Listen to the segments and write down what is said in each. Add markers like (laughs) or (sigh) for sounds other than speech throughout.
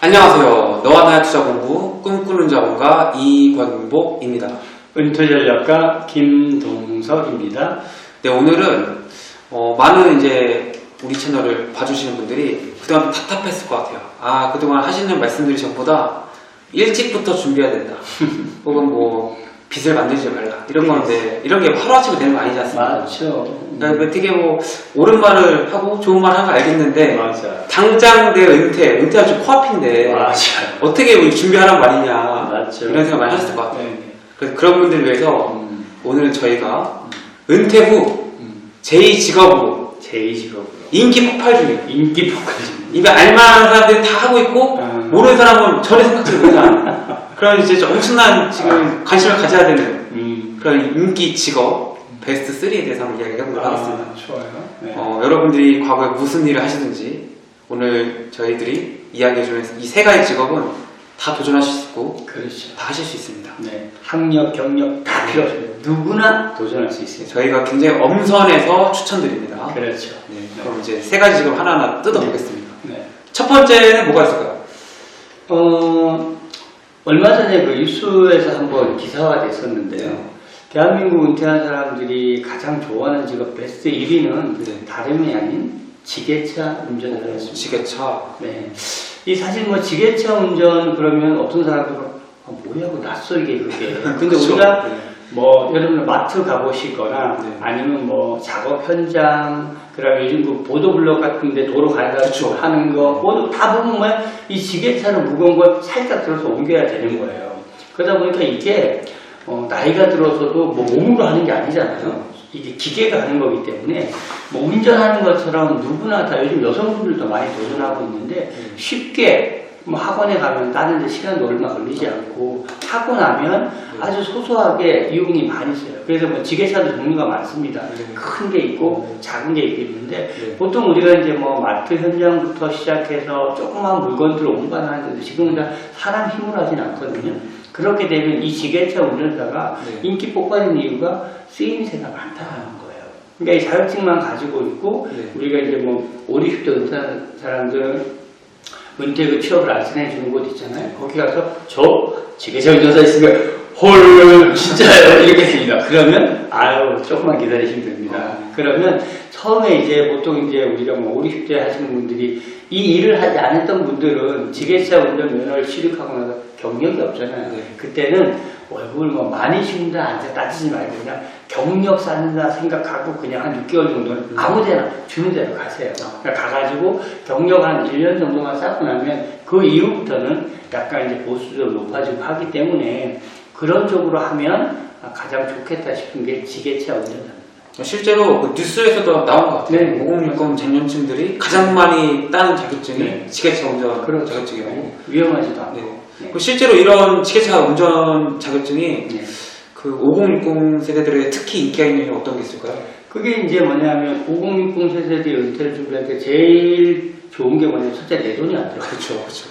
안녕하세요. 너와 나의 투자 공부 꿈꾸는 자본가 이권복입니다. 은퇴전략가 김동석입니다. 네, 오늘은 어, 많은 이제 우리 채널을 봐주시는 분들이 그동안 답답했을 것 같아요. 아, 그동안 하시는 말씀들이 전보다 일찍부터 준비해야 된다. (laughs) 혹은 뭐 빚을 만들지 말라. 이런 건데 이런 게 하루아침에 되는 거 아니지 않습니까? 맞죠. 그러니까 어떻게 뭐 옳은 말을 하고 좋은 말 하는 거 알겠는데 맞아. 당장 내 은퇴, 은퇴가 좀 코앞인데 맞아. 어떻게 우리 준비하란 말이냐 맞죠. 이런 생각 많이 하셨을 것 같아요. 네. 그래서 그런 분들 위해서 음, 오늘 저희가 은퇴 후 음. 제2 직업으로 제2 직업으로. 인기 폭발 중이에요. 인기 폭발입니다. 이거 알만한 사람들이 다 하고 있고 음. 모르는 사람은 전혀 생각지도 못한 그런 이제 좀 엄청난 지금 관심을 가져야 되는 음. 그런 인기 직업 베스트 3에 대해서 한번 이야기 해보도록 하겠습니다. 아, 좋아요. 네. 어, 여러분들이 과거에 무슨 일을 하시는지 오늘 저희들이 이야기해주면서 이 세 가지 직업은 다 도전하실 수 있고 그렇죠. 다 하실 수 있습니다. 네. 학력, 경력 다 필요 없어요. 누구나 도전할 수 있어요. 저희가 굉장히 엄선해서 추천드립니다. 그렇죠. 네, 그럼 이제 세 가지 직업 하나하나 뜯어보겠습니다. 네. 첫 번째는 뭐가 있을까요? 어, 얼마 전에 그 뉴스에서 한번 기사화 됐었는데요. 대한민국 은퇴한 사람들이 가장 좋아하는 직업 베스트 1위는 네. 다름이 아닌 지게차 운전자였습니다. 지게차. 네. 이 사실 뭐 지게차 운전 그러면 어떤 사람들은 아, 뭐야, 그 낯설게 그게. (laughs) 근데. 우리가 네. 뭐 여러분 마트 가보시거나 네. 아니면 뭐 작업 현장 그다음에 요즘 그 보도블록 같은데 도로 그쵸. 하는 거 모두 다 보면 뭐이 지게차는 무거운 걸 살짝 들어서 옮겨야 되는 거예요. 그러다 보니까 이게 어, 나이가 들어서도 뭐 몸으로 하는 게 아니잖아요. 이게 기계가 하는 거기 때문에 뭐 운전하는 것처럼 누구나 다 요즘 여성분들도 많이 도전하고 있는데 쉽게 뭐 학원에 가면 다른 데 시간도 얼마 걸리지 않고 하고 나면 아주 소소하게 이용이 많이 있어요. 그래서 뭐 지게차도 종류가 많습니다. 네. 큰게 있고 작은 게 있는데 네. 보통 우리가 이제 뭐 마트 현장부터 시작해서 조그만 물건들을 운반하는데도 지금은 다 사람 힘으로 하진 않거든요. 그렇게 되면 이 지게차 운전사가 네. 인기 폭발인 이유가 쓰임새가 많다는 거예요. 그러니까 이 자격증만 가지고 있고 네. 우리가 이제 뭐 5, 60대 은퇴한 사람들 은퇴 그 취업을 알선해 주는 곳 있잖아요. 거기 가서 저 지게차 운전사 있으면 헐 진짜요 이렇게 됩니다. 그러면 아유 조금만 기다리시면 됩니다. 그러면 처음에 이제 보통 이제 우리가 뭐 5, 60대 하시는 분들이 이 일을 하지 않았던 분들은 지게차 운전 면허를 취득하고 나서 경력이 없잖아요. 네. 그때는 월급을 뭐 많이 준다 안 따지지 말고 그냥 경력 쌓는다 생각하고 그냥 한 6개월 정도는 아무 데나 주는 대로 가세요. 그러니까 가가지고 경력 한 1년 정도만 쌓고 나면 그 이후부터는 약간 이제 보수도 높아지고 하기 때문에 그런 쪽으로 하면 가장 좋겠다 싶은 게 지게차 운전자입니다. 실제로 그 뉴스에서도 나온 것 같아요. 네. 5060 장년층들이 가장 많이 따는 자격증이 네. 지게차 운전 그렇죠. 자격증이라고. 위험하지도 않고. 네. 네. 그 실제로 이런 지게차 운전 자격증이 네. 그 5060 세대들의 특히 인기가 있는 게 어떤 게 있을까요? 그게 이제 뭐냐면 5060 세대들이 은퇴를 준비할 때 제일 좋은 게 뭐냐면 첫째 내 돈이 안 들어가요. 그렇죠, 그렇죠.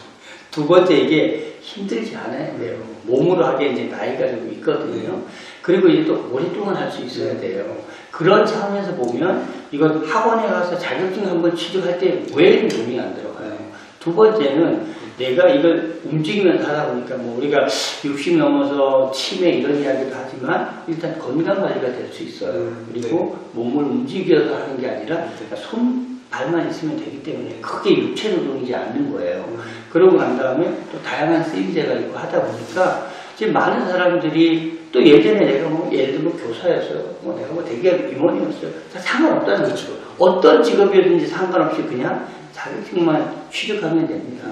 두 번째 이게 힘들지 않아야 돼요. 몸으로 하기에 이제 나이가 좀 있거든요. 그리고 이제 또 오랫동안 할 수 있어야 돼요. 그런 차원에서 보면 이건 학원에 가서 자격증 한번 취득할 때 왜 돈이 안 들어가요? 두 번째는 내가 이걸 움직이면서 하다 보니까 뭐 우리가 60 넘어서 치매 이런 이야기도 하지만 일단 건강 관리가 될 수 있어요. 음, 그리고 몸을 움직여서 하는 게 아니라 손, 발만 있으면 되기 때문에 크게 육체 노동이지 않는 거예요. 그러고 난 다음에 또 다양한 쓰임새가 있고 하다 보니까 지금 많은 사람들이 또 예전에 내가 뭐 예를 들면 교사였어요. 뭐 내가 뭐 대기업 임원이었어요. 다 상관없다는 거죠. 어떤 직업이든지 상관없이 그냥 자격증만 취득하면 됩니다.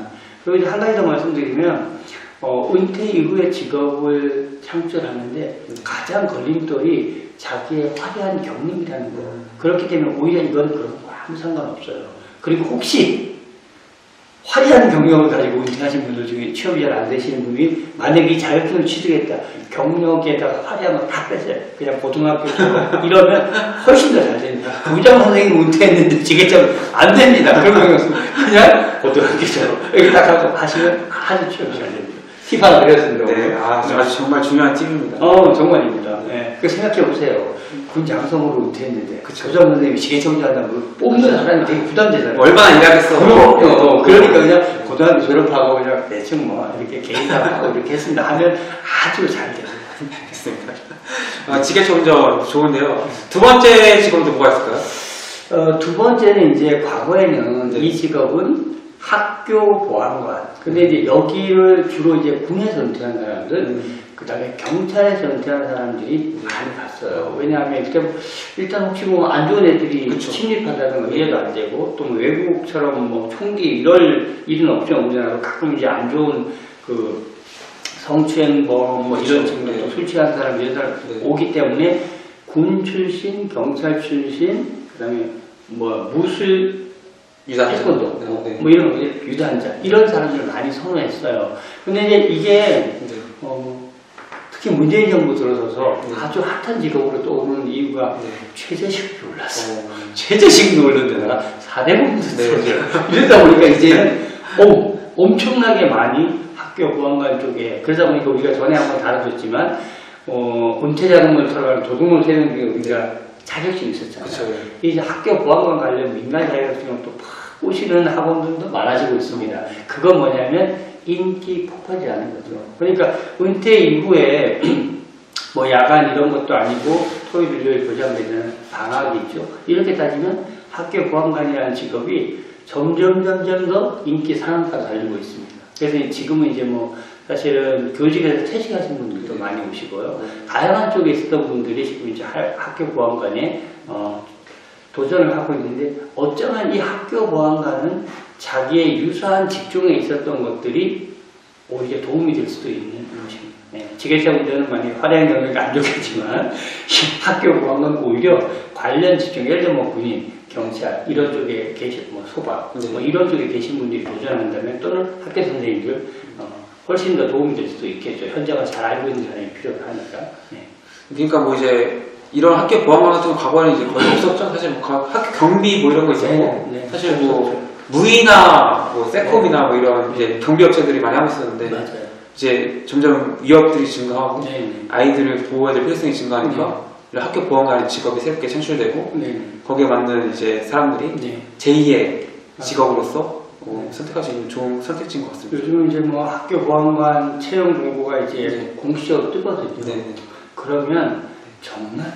그리고 이제 한 가지 더 말씀드리면 어, 은퇴 이후에 직업을 창출하는데 가장 걸림돌이 자기의 화려한 경력이라는 거예요. 그렇기 때문에 오히려 이건 그런 거 아무 상관없어요. 그리고 혹시 화려한 경력을 가지고 은퇴하신 분들 중에 취업이 잘 안 되시는 분이 만약에 이 자격증을 취득했다. 경력에다가 화려한 거 다 뺐어요. 그냥 고등학교 졸업 (laughs) 이러면 훨씬 더 잘 됩니다. 부장 선생님 은퇴했는데 지게점 안 됩니다. 없으면 그냥 고등학교 졸업 여기 딱 하고 하시면 아주 취업이 잘 됩니다. 팁 하나 드렸습니다 네, 아, 아주 정말 중요한 팁입니다. 어 정말입니다. 네. 그 생각해 보세요 군 장성으로 은퇴했는데 그쵸. 교장 선생님이 지게청장한다고 뽑는 사람이 되게 부담되잖아요. 얼마나 일하겠어. 그럼요. 그러니까 그냥 고등학교 졸업하고 그냥 대충 뭐 이렇게 개인사하고 이렇게 했습니다 하면 아주 잘 돼요. 알겠습니다. (laughs) 아, 지게청전 좋은데요. 두 번째 직업도 뭐가 있을까요? 어, 두 번째는 이제 과거에는 네. 이 직업은 학교 보안관. 근데 이제 여기를 주로 이제 군에서 은퇴한 사람들, 음. 그 다음에 경찰에서 은퇴한 사람들이 많이 갔어요. 왜냐하면 일단, 일단 혹시 뭐 안 좋은 애들이 그쵸. 침입한다든가 이해도 안 되고, 또 뭐 외국처럼 뭐 총기 이럴 일은 없죠. 우리나라 가끔 이제 안 좋은 그 성추행범 뭐 이런 그쵸. 측면, 네. 또술 취한 사람 이런 사람 네. 오기 때문에 군 출신, 경찰 출신, 그 다음에 뭐 무술 유단자. 태권도 네, 뭐, 네. 뭐 이런 거 유단자 이런 사람들을 많이 선호했어요. 근데 이제 이게 네. 어, 특히 문재인 정부 들어서서 네. 아주 핫한 직업으로 떠오르는 이유가 네. 최저시급이 올랐어. 어, 최저시급이 오른 데다가 4대 공도 네. 들어줘요. 이러다 보니까 이제는 어, 엄청나게 많이 학교 보안관 쪽에 그러다 보니까 우리가 전에 한번 다뤄줬지만 어, 은퇴 자금을 털어가는 도둑을 세는 게 우리가 자격증이 있었잖아요. 그쵸. 이제 학교 보안관 관련 민간 자격증을 또팍 꼬시는 학원들도 많아지고 있습니다. 그건 뭐냐면 인기 폭발이라는 거죠. 그러니까 은퇴 이후에 (clears throat) 뭐 야간 이런 것도 아니고 토요일 일요일 보장되는 방학이 있죠. 이렇게 따지면 학교 보안관이라는 직업이 점점 점점 더 인기 상한가로 달리고 있습니다. 그래서 지금은 이제 뭐 사실은 교직에서 퇴직하신 분들도 많이 오시고요. 다양한 쪽에 있었던 분들이 지금 이제 하- 학교 보안관에 어, 도전을 하고 있는데 어쩌면 이 학교 보안관은 자기의 유사한 직종에 있었던 것들이 오히려 도움이 될 수도 있는 것입니다. 네, 지게차분들은 많이 활용 능력이 안 좋겠지만 이 학교 보안관 오히려 관련 직종, 예를 들면 뭐 군인, 경찰 이런 쪽에 계신 뭐 소방 네. 뭐 이런 쪽에 계신 분들이 도전한다면 또는 학교 선생님들 어, 훨씬 더 도움이 될 수도 있겠죠. 현장을 잘 알고 있는 사람이 필요하니까. 네. 그러니까 뭐 이제 이런 학교 보안관 같은 거 과거에는 이제 거의 없었죠. 사실 뭐 가- 학교 경비 뭐 이런 거 있었고 네, 네. 사실 뭐 무이나 뭐 세콤이나 뭐 이런 이제 경비 업체들이 많이 하고 있었는데 맞아요. 이제 점점 위협들이 증가하고 네, 네. 아이들을 보호해야 될 필요성이 증가하니까 학교 보안관의 직업이 새롭게 창출되고 네. 거기에 맞는 이제 사람들이 네. 제2의 직업으로서 어, 네. 선택할 수 있는 좋은 선택지인 것 같습니다. 요즘은 이제 뭐 학교 보안관 채용 공고가 이제 네. 공식적으로 뜨거든요. 네. 그러면 정말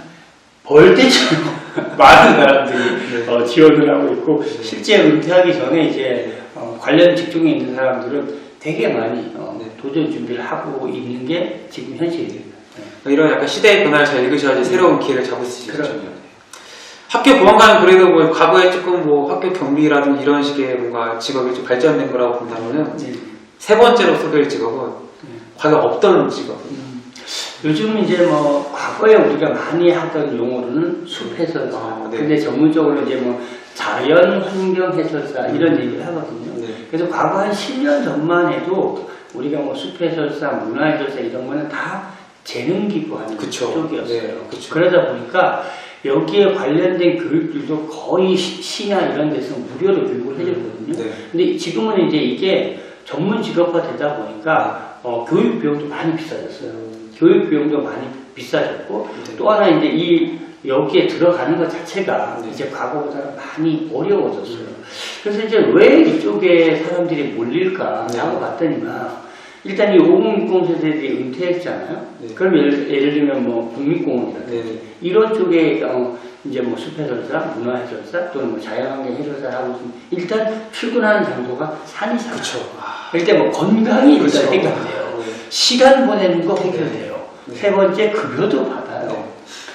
벌떼처럼 (laughs) 많은 사람들이 네. 어, 지원을 하고 있고 실제 은퇴하기 전에 이제 어, 관련 직종에 있는 사람들은 되게 많이 어, 네. 도전 준비를 하고 있는 게 지금 현실입니다. 네. 이런 약간 시대의 변화를 잘 읽으셔야지 새로운 기회를 잡을 수 있죠. 학교 보안관은 그래도 뭐 과거에 조금 뭐 학교 경비라든 이런 식의 뭔가 직업이 좀 발전된 거라고 본다면은 네. 세 번째로 소개할 직업은 네. 과거 없던 직업. 음, 요즘 이제 뭐 과거에 우리가 많이 하던 용어로는 숲 해설사. 아, 네. 근데 전문적으로 이제 뭐 자연 환경 해설사 이런 얘기를 하거든요. 네. 그래서 과거 한 10년 전만 해도 우리가 뭐 숲 해설사, 문화 해설사 이런 거는 다 재능 기부하는 그쵸. 쪽이었어요. 네, 그쵸. 그러다 보니까 여기에 관련된 교육들도 거의 시- 시나 이런 데서 무료로 교육을 해줬거든요. 네. 근데 지금은 이제 이게 전문 직업화 되다 보니까 어, 교육 비용도 많이 비싸졌어요. 교육 비용도 많이 비싸졌고 네. 또 하나 이제 이 여기에 들어가는 것 자체가 네. 이제 과거보다는 많이 어려워졌어요. 그래서 이제 왜 이쪽에 사람들이 몰릴까라고 네. 봤더니만 일단 이 5060 세대들이 은퇴했잖아요. 네. 그럼 예를, 예를 들면 뭐 국립공원이라든지 네. 네. 이런 쪽에 어, 이제 뭐 숲해설사, 문화해설사 또는 뭐 자연환경 해설사 하고 있으면 일단 출근하는 장소가 산이잖아요. 그쵸. 아, 일단 뭐 건강이 일단 그쵸. 해결돼요. 네. 시간 보내는 거 해결돼요. 네. 세 번째 급여도 받아요. 네.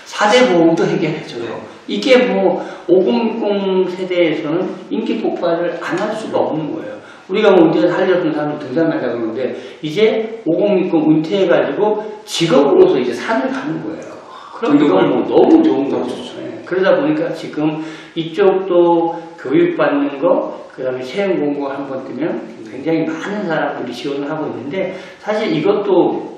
사대 보험도 해결해줘요. 네. 이게 뭐 5060 세대에서는 인기 폭발을 안 할 수가 없는 거예요. 우리가 뭐 운전 살려던 사람이 등산하자 그러는데 이제 5060 은퇴해가지고 직업으로서 이제 산을 가는 거예요. 그럼 이건 뭐 너무 좋은 거죠. 좋죠. 네. 그러다 보니까 지금 이쪽도 교육받는 거, 그 다음에 채용 공고 한 번 뜨면 굉장히 많은 사람들이 지원을 하고 있는데 사실 이것도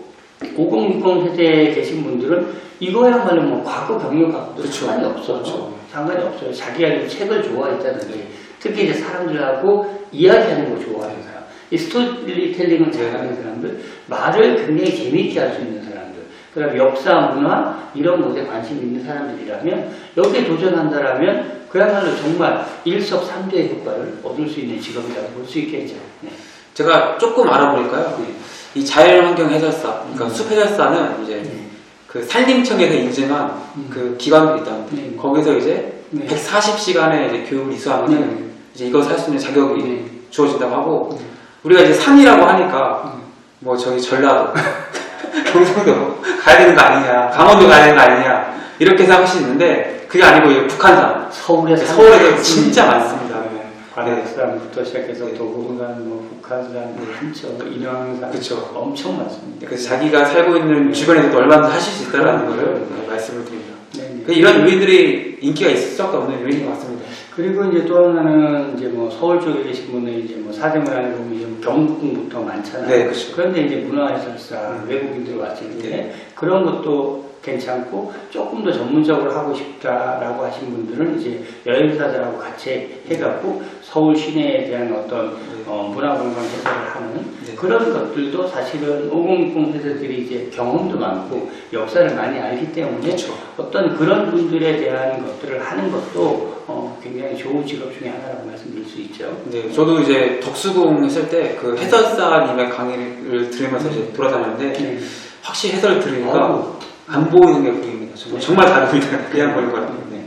5060 세대에 계신 분들은 이거야말로 뭐 과거 경력하고도 그쵸. 상관이 없어요. 그쵸. 상관이 없어요. 자기가 좀 책을 좋아했다든지 특히 이제 사람들하고 이야기하는 걸 좋아하는 사람, 이 스토리텔링을 잘하는 사람들, 말을 굉장히 재미있게 할 수 있는 사람들. 그다음에 역사, 문화 이런 것에 관심 있는 사람들이라면 여기에 도전한다라면 그야말로 정말 일석삼조의 효과를 얻을 수 있는 직업이라고 볼 수 있겠죠. 네. 제가 조금 알아보니까요. 네. 이 자율환경 해설사, 그러니까 음. 숲 해설사는 이제 네. 그 산림청에서 인증한 음. 그 기관들이 있다는데 네. 거기서 이제 네. 140시간의 이제 교육을 이수하면 네. 이제 이거 살 수 있는 자격이 네. 주어진다고 하고 네. 우리가 이제 산이라고 하니까 음. 뭐 저기 전라도, (laughs) 경상도 가야 되는 거 아니냐, 강원도 가야 되는 거 아니냐 이렇게 생각할 수 있는데 그게 아니고 북한산, 서울에 네, 서울에도 진짜 많습니다. 네. 관악산부터 시작해서 네. 도봉산, 뭐 북한산, 네. 한천, 인왕산 그쵸. 엄청 많습니다. 그래서 자기가 살고 있는 주변에도 얼마든지 하실 수 있다는 네. 거를 네, 말씀을 드립니다. 네, 네. 그 이런 요인들이 인기가 있을 수밖에 없는 요인인 것 같습니다. 그리고 이제 또 하나는 이제 뭐 서울 쪽에 계신 분은 이제 뭐 사대문화에 보면 이제 뭐 경북부터 많잖아요. 네, 그렇죠. 그런데 이제 문화해설사 음. 외국인들 왔을 때 네. 그런 것도 괜찮고 조금 더 전문적으로 하고 싶다라고 하신 분들은 이제 여행사들하고 같이 해갖고 서울 시내에 대한 어떤 네. 어, 문화관광 해설을 하는 네. 그런 것들도 사실은 5060 회사들이 이제 경험도 많고 역사를 많이 알기 때문에 그렇죠. 어떤 그런 분들에 대한 것들을 하는 것도 어, 굉장히 좋은 직업 중에 하나라고 말씀드릴 수 있죠. 네, 저도 이제 덕수궁 했을 때 그 해설사님의 강의를 들으면서 이제 돌아다녔는데 네. 확실히 해설을 들으니까 어우. 안 보이는 게 보입니다. 정말, 정말 다릅니다. (laughs) 그냥 보는 거랑. 네.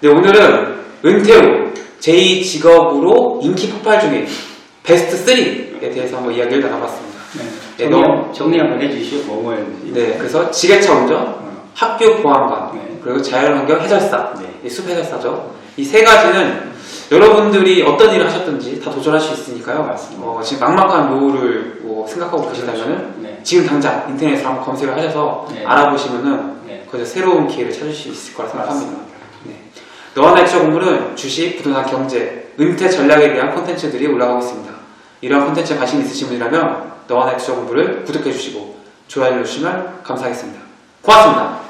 네, 오늘은 은퇴 후 제2 직업으로 인기 폭발 중인 베스트 3에 대해서 한번 이야기를 나눠봤습니다. 네. 네, 정리, 정리 한번 해주시죠. 뭐 뭐였는지. 네, 그래서 지게차 운전, 어, 학교 보안관, 네. 그리고 자율환경 해설사, 네. 이숲 해설사죠. 이 세 가지는 여러분들이 어떤 일을 하셨든지 다 도전할 수 있으니까요. 맞습니다. 어, 지금 막막한 노후를 뭐 생각하고 계신다면은 네. 지금 당장 인터넷으로 한번 검색을 하셔서 네. 알아보시면은 네. 거기서 새로운 기회를 찾을 수 있을 거라 생각합니다. 네. 너와 나의 공부는 주식, 부동산, 경제, 은퇴 전략에 대한 콘텐츠들이 올라가고 있습니다. 이러한 콘텐츠에 관심 있으신 분이라면 너와 나의 공부를 구독해 주시고 좋아요 눌러주시면 감사하겠습니다. 고맙습니다.